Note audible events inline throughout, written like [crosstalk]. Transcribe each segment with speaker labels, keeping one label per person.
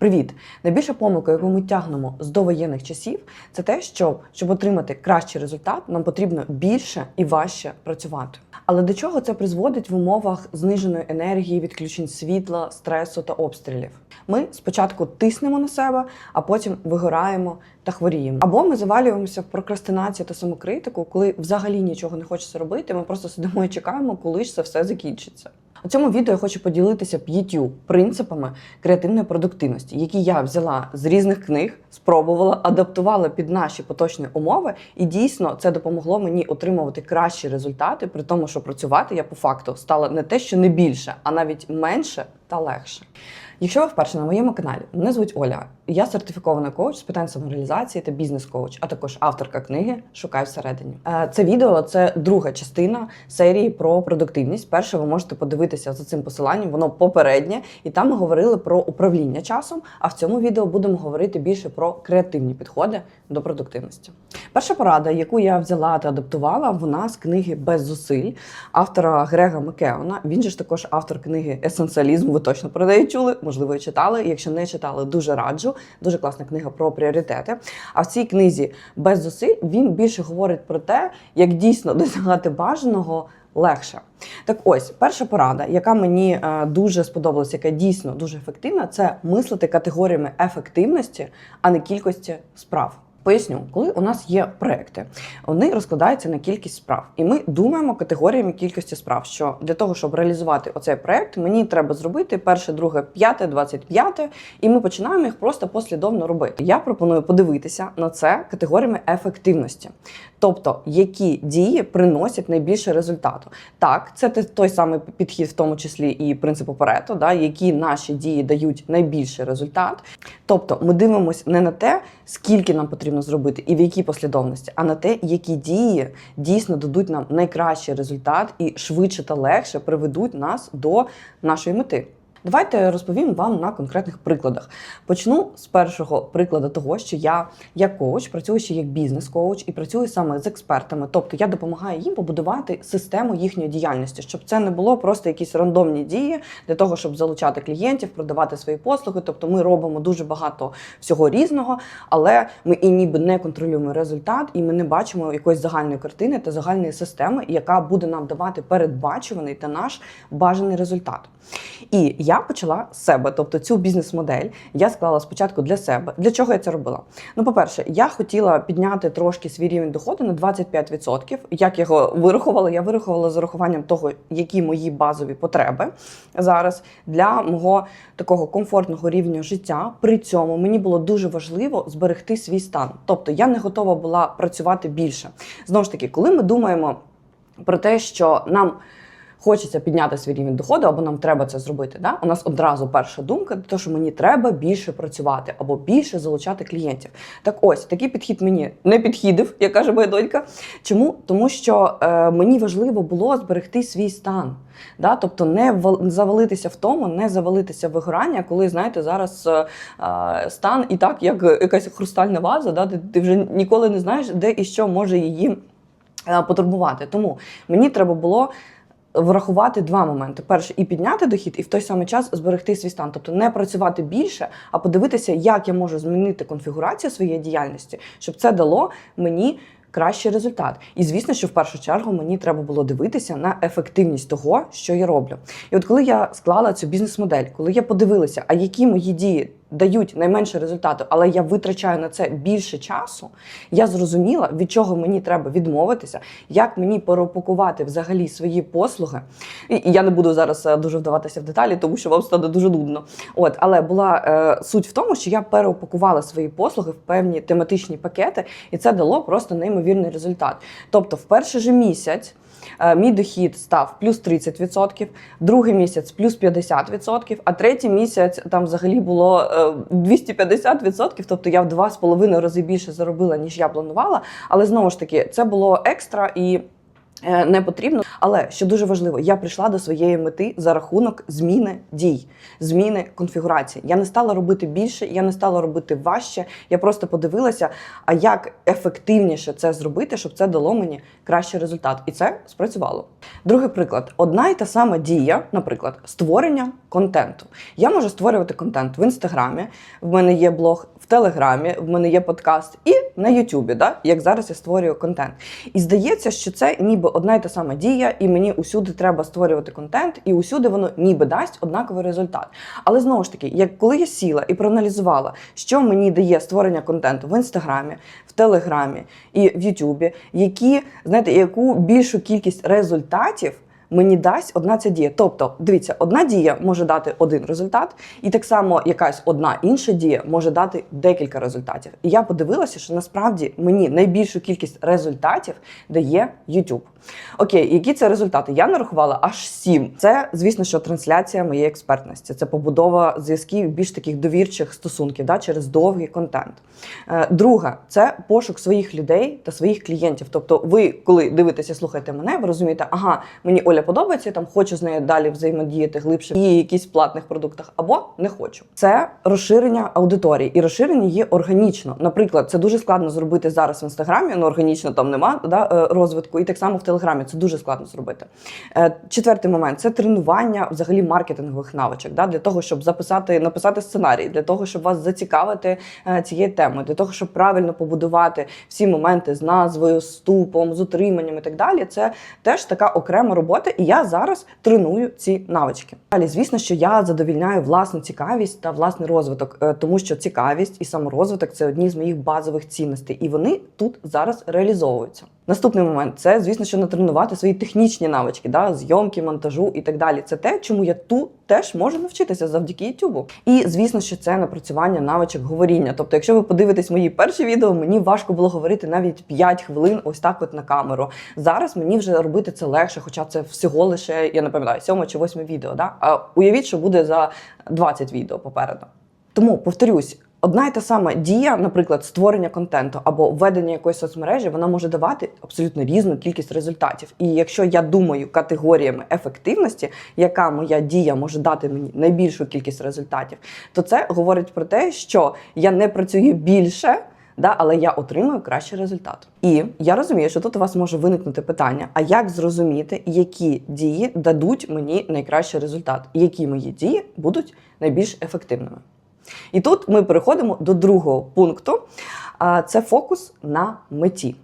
Speaker 1: Привіт! Найбільша помилка, яку ми тягнемо з довоєнних часів, це те, що щоб отримати кращий результат, нам потрібно більше і важче працювати. Але до чого це призводить в умовах зниженої енергії, відключень світла, стресу та обстрілів? Ми спочатку тиснемо на себе, а потім вигораємо та хворіємо. Або ми завалюємося в прокрастинацію та самокритику, коли взагалі нічого не хочеться робити. Ми просто сидимо і чекаємо, коли ж це все закінчиться. У цьому відео я хочу поділитися п'ятью принципами креативної продуктивності, які я взяла з різних книг, спробувала, адаптувала під наші поточні умови, і дійсно це допомогло мені отримувати кращі результати, при тому, що працювати я по факту стала не те, що не більше, а навіть менше та легше. Якщо ви вперше на моєму каналі, мене звуть Оля. Я сертифікована коуч з питань самореалізації та бізнес-коуч, а також авторка книги Шукай всередині. Е, Це відео це друга частина серії про продуктивність. Перше, ви можете подивитися за цим посиланням, воно попереднє, і там ми говорили про управління часом. А в цьому відео будемо говорити більше про креативні підходи до продуктивності. Перша порада, яку я взяла та адаптувала, вона з книги Без зусиль автора Грега Макеона. Він же ж також автор книги Есенціалізм. Точно про неї чули, можливо, і читали. Якщо не читали, дуже раджу. Дуже класна книга про пріоритети. А в цій книзі без зусиль він більше говорить про те, як дійсно [laughs] досягати бажаного. Легше так, ось перша порада, яка мені е, дуже сподобалася, яка дійсно дуже ефективна, це мислити категоріями ефективності, а не кількості справ. Поясню, коли у нас є проекти, вони розкладаються на кількість справ, і ми думаємо категоріями кількості справ. Що для того, щоб реалізувати оцей проект, мені треба зробити перше, друге, п'яте, двадцять п'яте, і ми починаємо їх просто послідовно робити. Я пропоную подивитися на це категоріями ефективності, тобто які дії приносять найбільше результату. Так, це той самий підхід, в тому числі і принципу Парето, да, які наші дії дають найбільший результат. Тобто ми дивимося не на те, скільки нам потрібно зробити і в якій послідовності, а на те, які дії дійсно дадуть нам найкращий результат і швидше та легше приведуть нас до нашої мети. Давайте розповім вам на конкретних прикладах. Почну з першого прикладу того, що я як коуч працюю ще як бізнес-коуч і працюю саме з експертами. Тобто я допомагаю їм побудувати систему їхньої діяльності, щоб це не було просто якісь рандомні дії для того, щоб залучати клієнтів, продавати свої послуги. Тобто ми робимо дуже багато всього різного, але ми і ніби не контролюємо результат, і ми не бачимо якоїсь загальної картини та загальної системи, яка буде нам давати передбачуваний та наш бажаний результат. І я почала з себе, тобто цю бізнес-модель я склала спочатку для себе. Для чого я це робила? Ну, по-перше, я хотіла підняти трошки свій рівень доходу на 25%. Як його вирахувала? Я вирахувала з урахуванням того, які мої базові потреби зараз для мого такого комфортного рівня життя. При цьому мені було дуже важливо зберегти свій стан. Тобто я не готова була працювати більше. Знову ж таки, коли ми думаємо про те, що нам хочеться підняти свій рівень доходу, або нам треба це зробити. Да? У нас одразу перша думка, те, що мені треба більше працювати або більше залучати клієнтів. Так ось такий підхід мені не підхідив, як каже моя донька. Чому? Тому що е, мені важливо було зберегти свій стан. Да? Тобто не вал- завалитися в тому, не завалитися в вигорання, коли знаєте, зараз е, е, стан і так, як якась хрустальна ваза, да? ти, ти вже ніколи не знаєш, де і що може її е, потурбувати. Тому мені треба було. Врахувати два моменти: перше, і підняти дохід, і в той самий час зберегти свій стан, тобто не працювати більше, а подивитися, як я можу змінити конфігурацію своєї діяльності, щоб це дало мені кращий результат. І звісно, що в першу чергу мені треба було дивитися на ефективність того, що я роблю. І от коли я склала цю бізнес-модель, коли я подивилася, а які мої дії дають найменше результату, але я витрачаю на це більше часу, я зрозуміла, від чого мені треба відмовитися, як мені переупакувати взагалі свої послуги. І я не буду зараз е, дуже вдаватися в деталі, тому що вам стане дуже нудно. От, але була е, суть в тому, що я переупакувала свої послуги в певні тематичні пакети, і це дало просто неймовірний результат. Тобто, в перший же місяць. Е, Мій дохід став плюс 30%, другий місяць плюс 50%, а третій місяць там взагалі було е, 250%, тобто я в два з половиною рази більше заробила, ніж я планувала. Але знову ж таки, це було екстра і. Е, не потрібно. Але що дуже важливо, я прийшла до своєї мети за рахунок зміни дій, зміни конфігурації. Я не стала робити більше, я не стала робити важче. Я просто подивилася, а як ефективніше це зробити, щоб це дало мені кращий результат. І це спрацювало. Другий приклад: одна і та сама дія, наприклад, створення контенту. Я можу створювати контент в інстаграмі. В мене є блог в Телеграмі, в мене є подкаст і на Ютубі, да? як зараз я створюю контент. І здається, що це ніби одна і та сама дія, і мені усюди треба створювати контент, і усюди воно ніби дасть однаковий результат. Але знову ж таки, як коли я сіла і проаналізувала, що мені дає створення контенту в інстаграмі, в Телеграмі і в Ютубі, які знаєте, яку більшу кількість результатів мені дасть одна ця дія. Тобто, дивіться, одна дія може дати один результат, і так само якась одна інша дія може дати декілька результатів. І я подивилася, що насправді мені найбільшу кількість результатів дає YouTube. Окей, які це результати? Я нарахувала аж сім. Це, звісно, що трансляція моєї експертності. Це побудова зв'язків більш таких довірчих стосунків да, через довгий контент. Е, Друге, це пошук своїх людей та своїх клієнтів. Тобто, ви, коли дивитеся, слухаєте мене, ви розумієте, ага, мені Оля подобається, я там хочу з нею далі взаємодіяти глибше і якісь платних продуктах, або не хочу. Це розширення аудиторії, і розширення є органічно. Наприклад, це дуже складно зробити зараз в інстаграмі, ну органічно там нема да, е, розвитку, і так само в телеграмі це дуже складно зробити. Е, Четвертий момент це тренування взагалі маркетингових навичок, да, для того, щоб записати, написати сценарій, для того, щоб вас зацікавити е, цією темою, для того, щоб правильно побудувати всі моменти з назвою, з ступом, з утриманням і так далі. Це теж така окрема робота, і я зараз треную ці навички. Далі, звісно, що я задовільняю власну цікавість та власний розвиток, е, тому що цікавість і саморозвиток це одні з моїх базових цінностей, і вони тут зараз реалізовуються. Наступний момент це, звісно, що натренувати свої технічні навички, да, зйомки, монтажу і так далі. Це те, чому я тут теж можу навчитися завдяки Ютубу. І звісно, що це напрацювання навичок говоріння. Тобто, якщо ви подивитесь мої перші відео, мені важко було говорити навіть 5 хвилин ось так, от на камеру. Зараз мені вже робити це легше, хоча це всього лише, я не пам'ятаю, сьоме чи восьме відео. Да? А уявіть, що буде за 20 відео попереду. Тому повторюсь. Одна і та сама дія, наприклад, створення контенту або введення якоїсь соцмережі, вона може давати абсолютно різну кількість результатів. І якщо я думаю категоріями ефективності, яка моя дія може дати мені найбільшу кількість результатів, то це говорить про те, що я не працюю більше. Да, але я отримую кращий результат. І я розумію, що тут у вас може виникнути питання: а як зрозуміти, які дії дадуть мені найкращий результат, які мої дії будуть найбільш ефективними? І тут ми переходимо до другого пункту: це фокус на меті.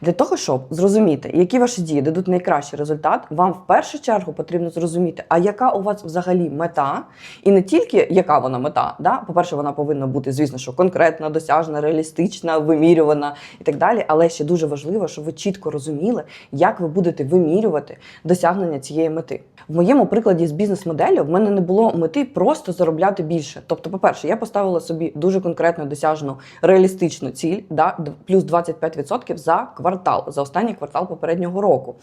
Speaker 1: Для того, щоб зрозуміти, які ваші дії дадуть найкращий результат, вам в першу чергу потрібно зрозуміти, а яка у вас взагалі мета, і не тільки яка вона мета. Да? По-перше, вона повинна бути, звісно, що конкретна, досяжна, реалістична, вимірювана і так далі. Але ще дуже важливо, щоб ви чітко розуміли, як ви будете вимірювати досягнення цієї мети. В моєму прикладі з бізнес-моделлю в мене не було мети просто заробляти більше. Тобто, по-перше, я поставила собі дуже конкретно досяжну реалістичну ціль, да, плюс 25% за квартал, за останній квартал попереднього року.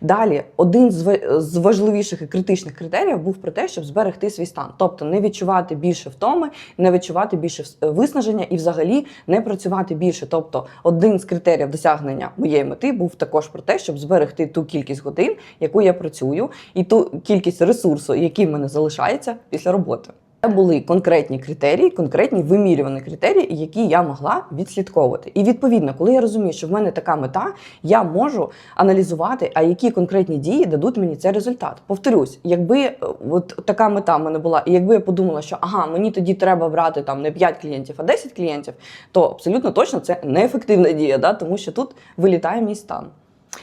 Speaker 1: Далі, один з важливіших і критичних критеріїв був про те, щоб зберегти свій стан, тобто не відчувати більше втоми, не відчувати більше виснаження і взагалі не працювати більше. Тобто, один з критеріїв досягнення моєї мети був також про те, щоб зберегти ту кількість годин, яку я працюю, і ту кількість ресурсу, який в мене залишається після роботи. Це були конкретні критерії, конкретні вимірювані критерії, які я могла відслідковувати. І відповідно, коли я розумію, що в мене така мета, я можу аналізувати, а які конкретні дії дадуть мені цей результат. Повторюсь, якби е, от така мета в мене була, і якби я подумала, що ага, мені тоді треба брати там не 5 клієнтів, а 10 клієнтів, то абсолютно точно це неефективна дія, да? тому що тут вилітає мій стан.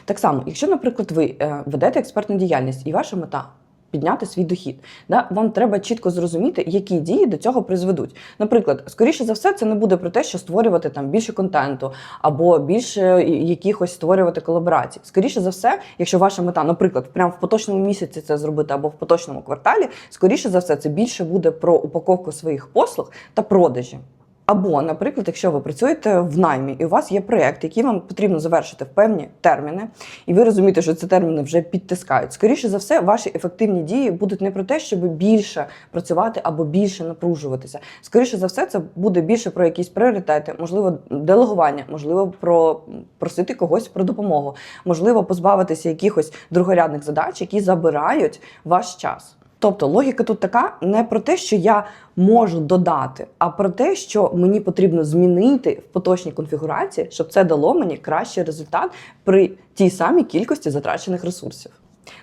Speaker 1: Так само, якщо, наприклад, ви е, ведете експертну діяльність і ваша мета підняти свій дохід, да, вам треба чітко зрозуміти, які дії до цього призведуть. Наприклад, скоріше за все, це не буде про те, що створювати там більше контенту або більше якихось створювати колаборацій. Скоріше за все, якщо ваша мета, наприклад, прямо в поточному місяці це зробити або в поточному кварталі, скоріше за все, це більше буде про упаковку своїх послуг та продажі. Або, наприклад, якщо ви працюєте в наймі, і у вас є проєкт, який вам потрібно завершити в певні терміни, і ви розумієте, що ці терміни вже підтискають. Скоріше за все, ваші ефективні дії будуть не про те, щоб більше працювати або більше напружуватися. Скоріше за все, це буде більше про якісь пріоритети, можливо, делегування, можливо, про просити когось про допомогу, можливо, позбавитися якихось другорядних задач, які забирають ваш час. Тобто логіка тут така не про те, що я можу додати, а про те, що мені потрібно змінити в поточній конфігурації, щоб це дало мені кращий результат при тій самій кількості затрачених ресурсів.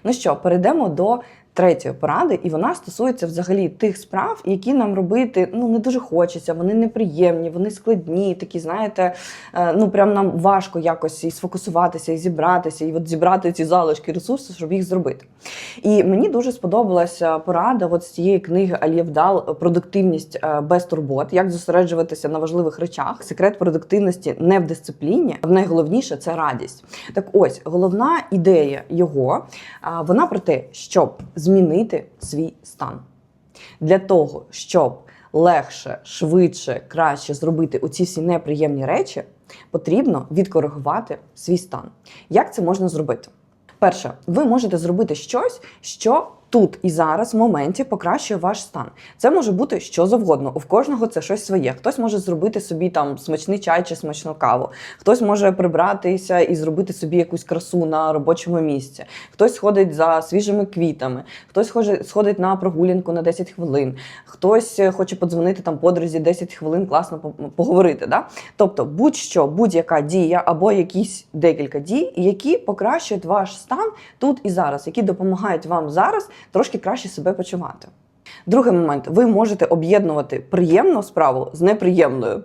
Speaker 1: Ну що, перейдемо до третьої поради, і вона стосується взагалі тих справ, які нам робити ну не дуже хочеться, вони неприємні, вони складні, такі, знаєте, е, ну прям нам важко якось і сфокусуватися, і зібратися, і от зібрати ці залишки ресурсів, щоб їх зробити. І мені дуже сподобалася порада от з цієї книги Алєвдал Продуктивність е, без турбот, як зосереджуватися на важливих речах. Секрет продуктивності не в дисципліні, а найголовніше це радість. Так ось головна ідея його вона про те, щоб змінити свій стан для того, щоб легше, швидше, краще зробити оці всі неприємні речі, потрібно відкоригувати свій стан. Як це можна зробити? Перше, ви можете зробити щось, що тут і зараз, в моменті, покращує ваш стан. Це може бути що завгодно. У кожного це щось своє. Хтось може зробити собі там смачний чай чи смачну каву. Хтось може прибратися і зробити собі якусь красу на робочому місці. Хтось сходить за свіжими квітами, хтось сходить на прогулянку на 10 хвилин, хтось е, хоче подзвонити там подрузі 10 хвилин, класно по- поговорити. Да? Тобто, будь-що, будь-яка дія або якісь декілька дій, які покращують ваш стан тут і зараз, які допомагають вам зараз трошки краще себе почувати. Другий момент: ви можете об'єднувати приємну справу з неприємною.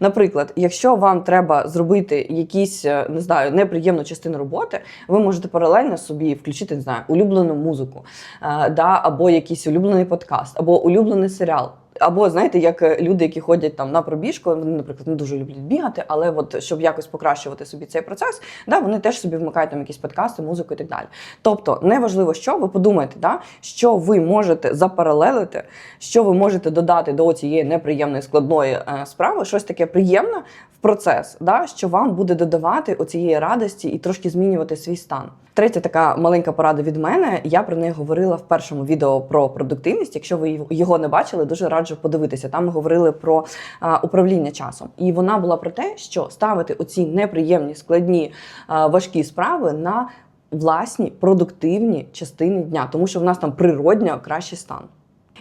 Speaker 1: Наприклад, якщо вам треба зробити якісь, е, не знаю, неприємну частину роботи, ви можете паралельно собі включити не знаю, улюблену музику, е, да, або якийсь улюблений подкаст, або улюблений серіал. Або знаєте, як е, люди, які ходять там на пробіжку, вони, наприклад, не дуже люблять бігати, але от щоб якось покращувати собі цей процес, да, вони теж собі вмикають там якісь подкасти, музику і так далі. Тобто, неважливо, що ви подумаєте, да, що ви можете запаралелити, що ви можете додати до цієї неприємної складної е, справи, щось таке приємне процес, да, що вам буде додавати оцієї радості і трошки змінювати свій стан. Третя така маленька порада від мене. Я про неї говорила в першому відео про продуктивність. Якщо ви його не бачили, дуже раджу подивитися. Там ми говорили про а, управління часом, і вона була про те, що ставити оці неприємні, складні, а, важкі справи на власні продуктивні частини дня, тому що в нас там природньо кращий стан.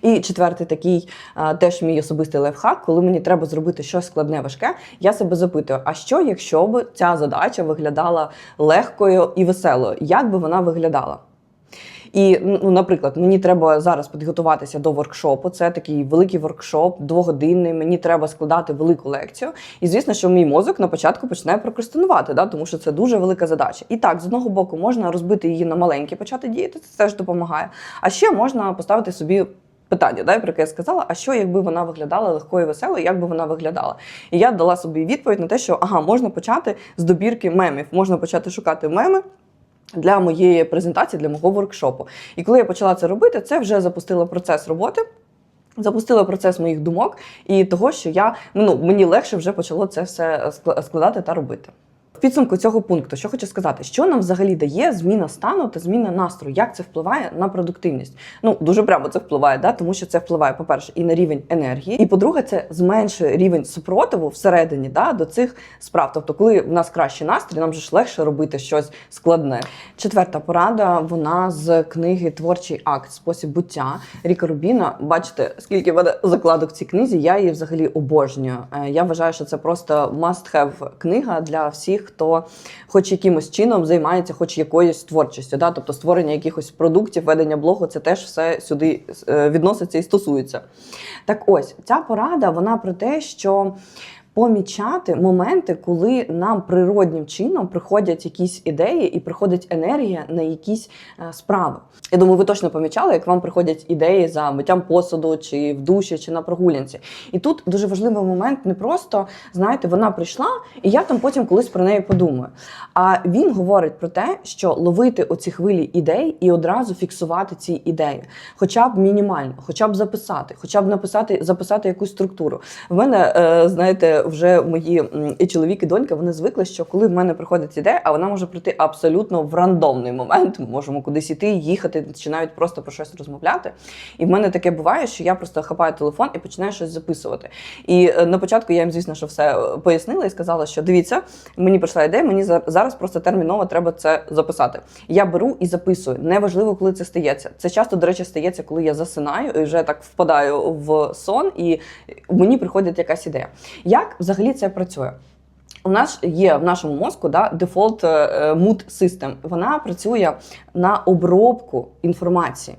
Speaker 1: І четвертий такий теж мій особистий лайфхак, коли мені треба зробити щось складне, важке, я себе запитую: а що, якщо б ця задача виглядала легкою і веселою? Як би вона виглядала? І, ну, наприклад, мені треба зараз підготуватися до воркшопу. Це такий великий воркшоп, двогодинний. Мені треба складати велику лекцію. І звісно, що мій мозок на початку почне прокрастинувати, да, тому що це дуже велика задача. І так, з одного боку, можна розбити її на маленькі, почати діяти, це теж допомагає. А ще можна поставити собі. Питання, да, про яке я сказала, а що якби вона виглядала легкою і веселою, як би вона виглядала? І я дала собі відповідь на те, що ага, можна почати з добірки мемів, можна почати шукати меми, для моєї презентації, для мого воркшопу. І коли я почала це робити, це вже запустило процес роботи. Запустило процес моїх думок і того, що я ну мені легше вже почало це все скла- складати та робити. В підсумку цього пункту, що хочу сказати, що нам взагалі дає зміна стану та зміна настрою, як це впливає на продуктивність? Ну дуже прямо це впливає, да? тому що це впливає, по-перше, і на рівень енергії, і по-друге, це зменшує рівень супротиву всередині да, до цих справ. Тобто, коли в нас кращий настрій, нам же ж легше робити щось складне. Четверта порада вона з книги Творчий акт Спосіб буття Ріка Рубіна. Бачите, скільки в мене закладок в цій книзі, я її взагалі обожнюю. Е, Я вважаю, що це просто must-have книга для всіх, хто хоч якимось чином займається хоч якоюсь творчістю. Да? Тобто створення якихось продуктів, ведення блогу, це теж все сюди е, відноситься і стосується. Так ось ця порада вона про те, що помічати моменти, коли нам природнім чином приходять якісь ідеї і приходить енергія на якісь е, справи. Я думаю, ви точно помічали, як вам приходять ідеї за миттям посуду, чи в душі, чи на прогулянці. І тут дуже важливий момент не просто знаєте, вона прийшла, і я там потім колись про неї подумаю. А він говорить про те, що ловити оці хвилі ідей і одразу фіксувати ці ідеї, хоча б мінімально, хоча б записати, хоча б написати, записати якусь структуру. В мене, е, знаєте, вже мої і чоловік, і донька вони звикли, що коли в мене приходить ідея, а вона може прийти абсолютно в рандомний момент. Ми можемо кудись іти, їхати, чи навіть просто про щось розмовляти. І в мене таке буває, що я просто хапаю телефон і починаю щось записувати. І е, на початку я їм, звісно, що все е, пояснила і сказала, що дивіться, мені прийшла ідея, мені за- зараз просто терміново треба це записати. Я беру і записую. Неважливо, коли це стається. Це часто, до речі, стається, коли я засинаю і вже так впадаю в сон, і мені приходить якась ідея. Як взагалі це працює? У нас є в нашому мозку да, дефолт е, е, mood system. Вона працює на обробку інформації.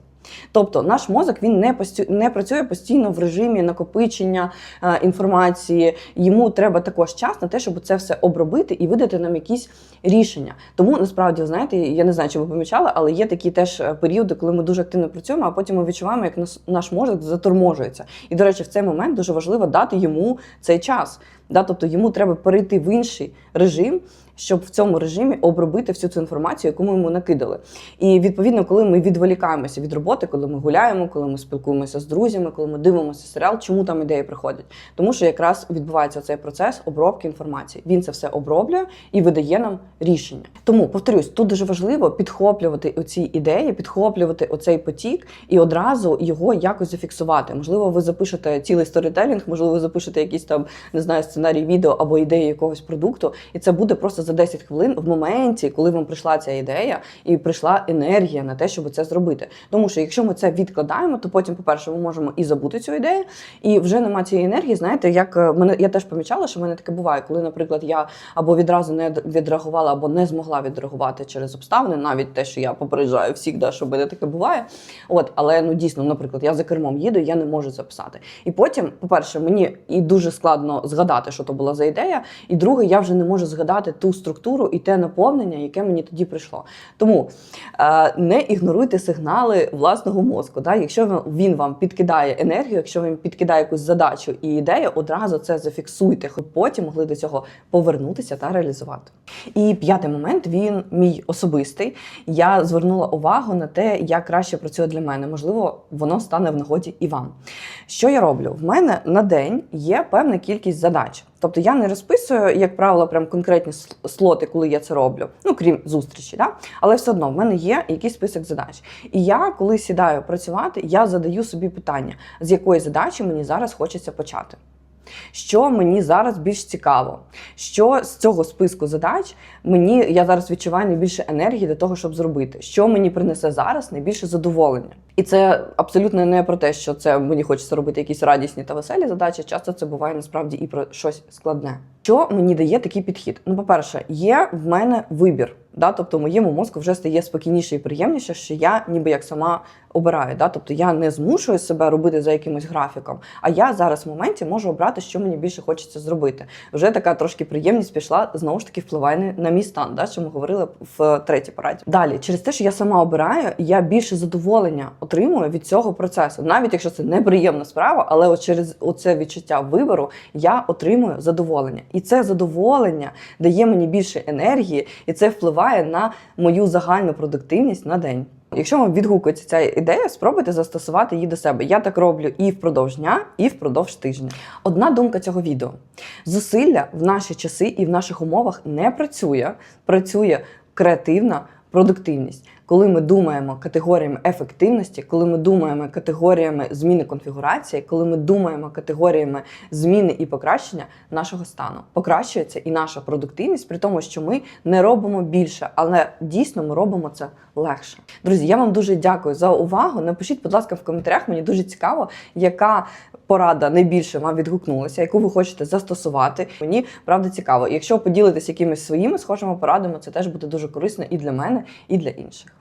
Speaker 1: Тобто наш мозок він не постій, не працює постійно в режимі накопичення е, інформації. Йому треба також час на те, щоб це все обробити і видати нам якісь рішення. Тому насправді, знаєте, я не знаю, чи ви помічали, але є такі теж е, періоди, коли ми дуже активно працюємо, а потім ми відчуваємо, як нас, наш мозок заторможується. І, до речі, в цей момент дуже важливо дати йому цей час. Да? Тобто йому треба перейти в інший режим, щоб в цьому режимі обробити всю цю інформацію, яку ми йому накидали. І відповідно, коли ми відволікаємося від роботи, коли ми гуляємо, коли ми спілкуємося з друзями, коли ми дивимося серіал, чому там ідеї приходять? Тому що якраз відбувається цей процес обробки інформації. Він це все оброблює і видає нам рішення. Тому повторюсь, тут дуже важливо підхоплювати оці ідеї, підхоплювати оцей потік і одразу його якось зафіксувати. Можливо, ви запишете цілий сторітелінг, можливо, ви запишете якийсь там не знаю сценарій відео або ідею якогось продукту, і це буде просто за 10 хвилин в моменті, коли вам прийшла ця ідея і прийшла енергія на те, щоб це зробити. Тому що якщо ми це відкладаємо, то потім, по-перше, ми можемо і забути цю ідею, і вже нема цієї енергії. Знаєте, як е, мене я теж помічала, що в мене таке буває, коли, наприклад, я або відразу не відреагувала, або не змогла відреагувати через обставини, навіть те, що я попереджаю всіх, да, що мене таке буває. От, але ну дійсно, наприклад, я за кермом їду, я не можу записати. І потім, по-перше, мені і дуже складно згадати, що то була за ідея. І друге, я вже не можу згадати ту структуру і те наповнення, яке мені тоді прийшло. Тому е, не ігноруйте сигнали власного мозку. Да? Якщо він- вам підкидає енергію, якщо він підкидає якусь задачу і ідею, одразу це зафіксуйте, щоб потім могли до цього повернутися та реалізувати. І п'ятий момент він мій особистий. Я звернула увагу на те, як краще працює для мене. Можливо, воно стане в нагоді і вам. Що я роблю? В мене на день є певна кількість задач. Тобто я не розписую, як правило, прям конкретні слоти, коли я це роблю, ну крім зустрічі, да? але все одно в мене є якийсь список задач. І я, коли сідаю працювати, я задаю собі питання, з якої задачі мені зараз хочеться почати. Що мені зараз більш цікаво? Що з цього списку задач мені я зараз відчуваю найбільше енергії для того, щоб зробити? Що мені принесе зараз найбільше задоволення? І це абсолютно не про те, що це мені хочеться робити якісь радісні та веселі задачі. Часто це буває насправді і про щось складне. Що мені дає такий підхід? Ну, по-перше, є в мене вибір. Да? Тобто моєму мозку вже стає спокійніше і приємніше, що я ніби як сама обираю. Да? Тобто я не змушую себе робити за якимось графіком, а я зараз в моменті можу обрати, що мені більше хочеться зробити. Вже така трошки приємність пішла, знову ж таки, впливає на- мій стан, да? що ми говорили в третій пораді. Далі, через те, що я сама обираю, я більше задоволення отримую від цього процесу, навіть якщо це неприємна справа, але от через оце відчуття вибору я отримую задоволення. І це задоволення дає мені більше енергії, і це впливає на мою загальну продуктивність на день. Якщо вам відгукується ця ідея, спробуйте застосувати її до себе. Я так роблю і впродовж дня, і впродовж тижня. Одна думка цього відео: зусилля в наші часи і в наших умовах не працює. Працює креативна продуктивність. Коли ми думаємо категоріями ефективності, коли ми думаємо категоріями зміни конфігурації, коли ми думаємо категоріями зміни і покращення нашого стану, покращується і наша продуктивність, при тому, що ми не робимо більше, але дійсно ми робимо це легше. Друзі, я вам дуже дякую за увагу. Напишіть, будь ласка, в коментарях. Мені дуже цікаво, яка порада найбільше вам відгукнулася, яку ви хочете застосувати. Мені правда цікаво. Якщо поділитесь якимись своїми схожими порадами, це теж буде дуже корисно і для мене, і для інших.